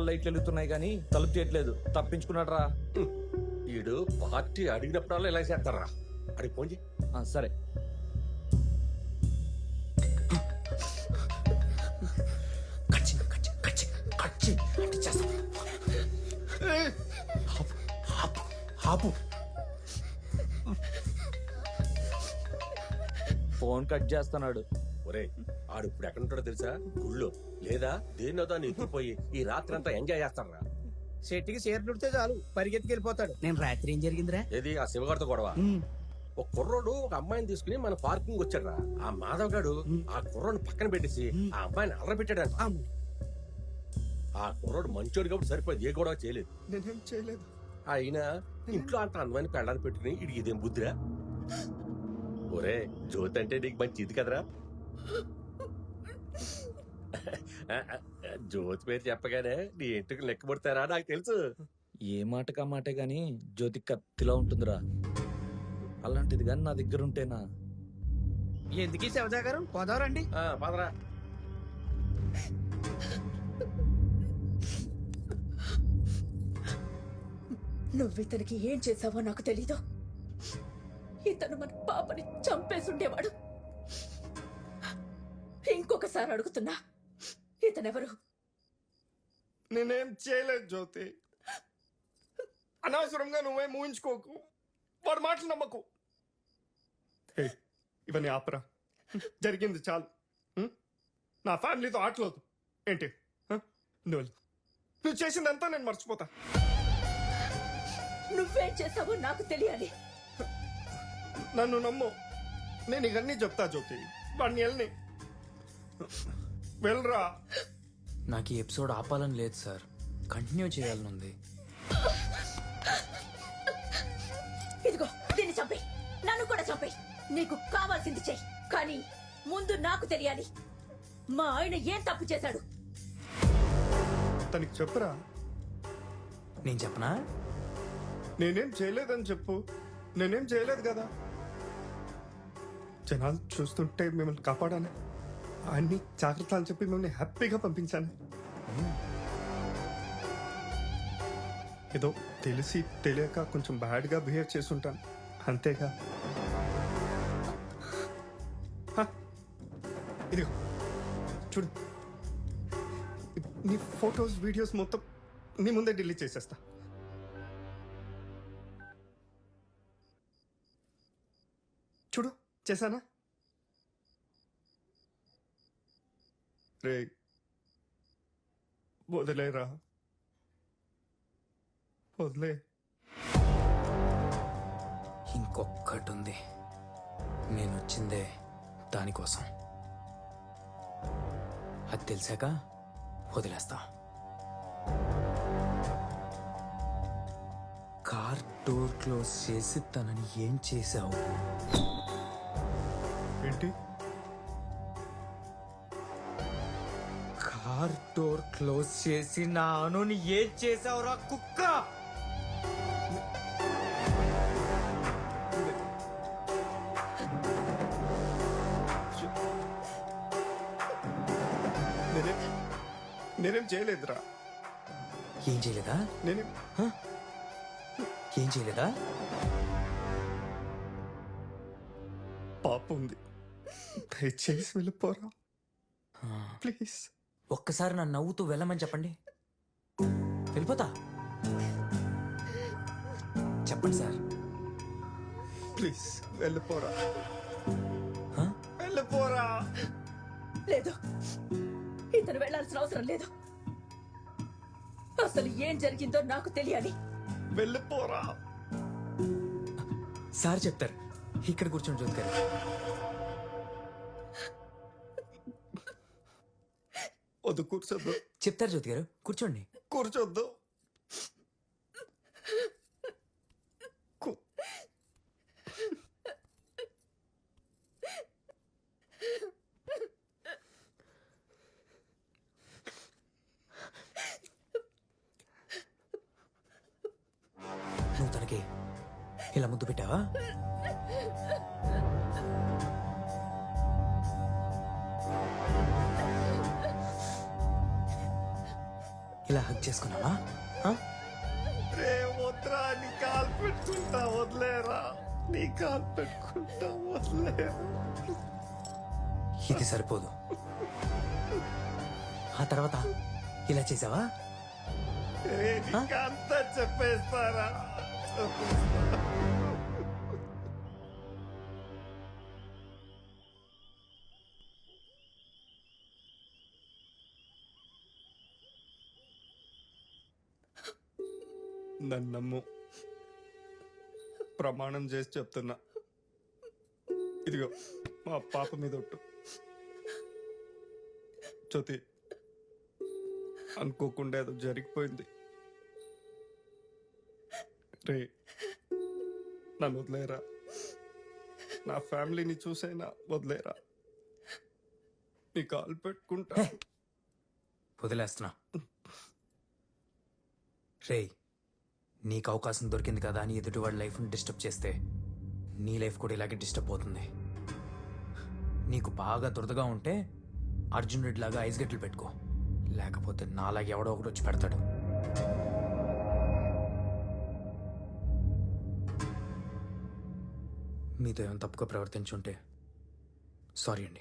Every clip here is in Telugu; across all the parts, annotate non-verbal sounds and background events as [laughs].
లోపల లైట్లు వెలుగుతున్నాయి కానీ తలుపు చేయట్లేదు తప్పించుకున్నాడు రా ఈడు పార్టీ అడిగినప్పుడల్లా ఇలా చేస్తారా అడిగి సరే. ఫోన్ కట్ చేస్తున్నాడు. ఒరే ఆడు ఇప్పుడు ఎక్కడ ఉంటాడో తెలుసా? గుళ్ళో. లేదా దేన్నో దాన్ని ఎత్తుకుపోయి ఈ రాత్రి అంతా ఎంజాయ్ చేస్తారా చెట్టుకి చీర చుడితే చాలు పరిగెత్తుకెళ్ళిపోతాడు. నేను రాత్రి ఏం జరిగిందిరా? ఏది? ఆ శివగారితో గొడవ? ఒక కుర్రోడు ఒక అమ్మాయిని తీసుకుని మన పార్కింగ్ వచ్చాడు ఆ మాధవ్ గాడు ఆ కుర్రోని పక్కన పెట్టేసి ఆ అమ్మాయిని అల్లరి పెట్టాడంట ఆ కుర్రోడు మంచోడు కాబట్టి సరిపోయింది ఏ గొడవ చేయలేదు. నేనేం చేయలేదు. అయినా ఇంట్లో అంత అందమైన పెళ్ళాన్ని పెట్టుకుని ఇడికి ఇదేం బుద్ధిరా? ఒరే జ్యోతి అంటే నీకు మంచి ఇది కదరా? [laughs] జ్యోతి పేరు చెప్పగానే నీ ఇంటికి లెక్క పడతారా? నాకు తెలుసు. ఏ మాటకా మాటే గాని జ్యోతి కత్తిలా ఉంటుందిరా. అలాంటిది గాని నా దగ్గర ఉంటేనా ఎందుకు ఈ శివజా గారు పోదావరండి ఆ, పదరా. నువ్వు ఇతనికి ఏం చేశావో నాకు తెలీదు. ఇతను మన పాపని చంపేసుండేవాడు. ఇంకొకసారి అడుగుతున్నా. ఇతనెవరు? నేనేం చేయలేదు జ్యోతి. అనవసరంగా నువ్వేం ఊహించుకోకు. వాడు మాటలు నమ్మకు. ఇవన్నీ ఆపరా. జరిగింది చాలు? నా ఫ్యామిలీతో ఆటలేదు ఏంటి? హ? నువ్వు. నువ్వు చేసిందంతా నేను మర్చిపోతా. నువ్వేం చేశావో నాకు తెలియాలి. నన్ను నమ్ము. నేను ఇవన్నీ చెప్తా జ్యోతి. వాడిని వెళ్ళని. వెళ్ళరా. నాకు ఈ ఎపిసోడ్ ఆపాలని లేదు సార్. కంటిన్యూ చేయాలని ఉంది. ఇదిగో దీన్ని చంపే. నన్ను కూడా చంపే. నీకు కావాల్సింది చెయ్యి. కానీ ముందు నాకు తెలియాలి. మా ఆయన ఏం తప్పు చేశాడు? తనకి చెప్పురా? నేను చెప్పనా? నేనేం చేయలేదని చెప్పు. నేనేం చేయలేదు కదా. జనాలు చూస్తుంటే మిమ్మల్ని కాపాడాను అన్ని అని చెప్పి మిమ్మల్ని హ్యాపీగా పంపించాను. ఏదో తెలిసి తెలియక కొంచెం బ్యాడ్గా బిహేవ్ చేసుంటాను అంతేగా. ఇది చూడు. నీ ఫొటోస్ వీడియోస్ మొత్తం నీ ముందే డిలీట్ చేసేస్తా. చూడు. చేశానా? రే వదిలేరా వదిలే ఇంకొక్కటి ఉంది నేను వచ్చిందే దానికోసం అది తెలిసాక వదిలేస్తా. కార్ డోర్ క్లోజ్ చేసి తనని ఏం చేశావు? ఏంటి? కార్ డోర్ క్లోజ్ చేసి నా అనుని ఏం చేసావురా కుక్క! నేనేం నేనేం చేయలేదురా. ఏం చేయలేదా? నేనేం ఏం చేయలేదా? పాప ఉంది. దయచేసి వెళ్ళిపోరా. ప్లీజ్. ఒక్కసారి నన్ను నవ్వుతూ వెళ్ళమని చెప్పండి. వెళ్ళిపోతా? చెప్పండి సార్. ప్లీజ్ వెళ్ళిపోరా. హ? వెళ్ళిపోరా. లేదు. ఇతను వెళ్ళాల్సిన అవసరం లేదు. అసలు ఏం జరిగిందో నాకు తెలియాలి. వెళ్ళిపోరా. సార్ చెప్తారు. ఇక్కడ కూర్చొని జ్యోతి వద్దు కూర్చోద్దు. చెప్తారు జ్యోతి గారు కూర్చోండి. కూర్చోద్దు. నువ్వు తనకి ఇలా ముద్దు పెట్టావా? ఇలా హక్ చేసుకున్నావా? ఆ? రే వద్దురా నీ కాలు పెట్టుకుంటా వదిలేరా? నీ కాలు పెట్టుకుంటా వదిలేరా? ఇది సరిపోదు. ఆ తర్వాత ఇలా చేసావా? చెప్పేస్తారా? నన్ను నమ్ము ప్రమాణం చేసి చెప్తున్నా. ఇదిగో మా పాప మీద ఒట్టు. చతి అనుకోకుండా ఏదో జరిగిపోయింది. రే నన్ను వదిలేరా? నా ఫ్యామిలీని చూసైనా వదిలేరా? నీ కాలు పెట్టుకుంటా. వదిలేస్తున్నా. రేయ్ నీకు అవకాశం దొరికింది కదా అని ఎదుటి వాడి లైఫ్ని డిస్టర్బ్ చేస్తే నీ లైఫ్ కూడా ఇలాగే డిస్టర్బ్ అవుతుంది. నీకు బాగా దురదగా ఉంటే అర్జున్ రెడ్డి లాగా ఐస్ గట్లు పెట్టుకో. లేకపోతే నాలాగే ఎవడో ఒకటి వచ్చి పెడతాడు. మీతో ఏమైనా తప్పుగా ప్రవర్తించుంటే సారీ అండి.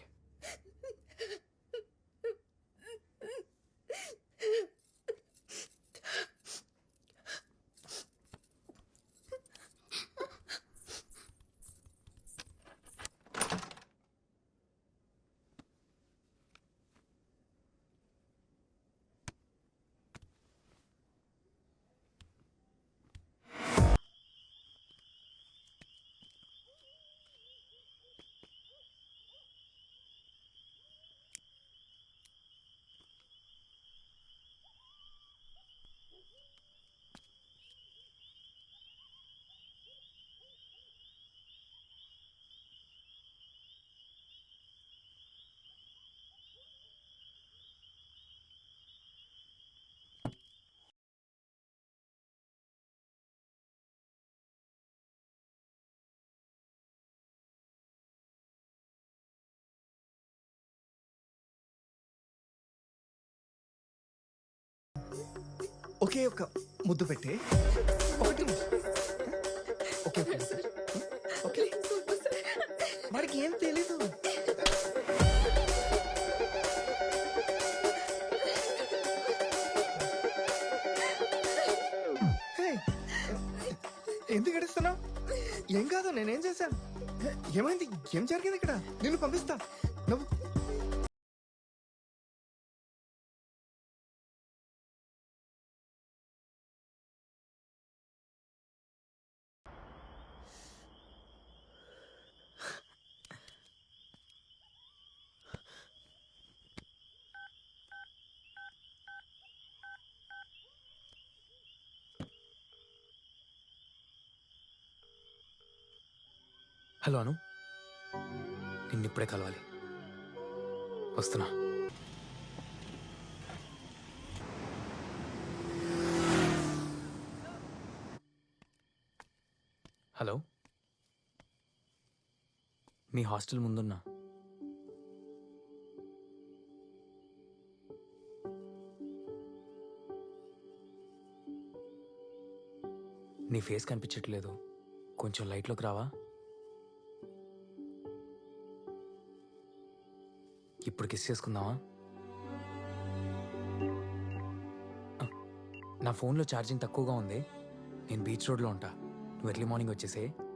ఒకే ఒక ముద్దు పెట్టే. ఒకటి ఓకే ఓకే ఓకే వాడికి ఏం తెలీదు. ఎందుకు గడుస్తున్నావు ఏం కాదు నేనేం చేశాను? ఏమైంది? ఏం జరిగింది ఇక్కడ? నిన్ను పంపిస్తా. నువ్వు హలో అను. నిన్నిప్పుడే కలవాలి. వస్తున్నా. హలో. మీ హాస్టల్ ముందున్నా. నీ ఫేస్ కనిపించట్లేదు. కొంచెం లైట్లోకి రావా? ఇప్పుడు కిస్ చేసుకుందామా నా ఫోన్లో ఛార్జింగ్ తక్కువగా ఉంది. నేను బీచ్ రోడ్లో ఉంటా. నువ్వు ఎర్లీ మార్నింగ్ వచ్చేసే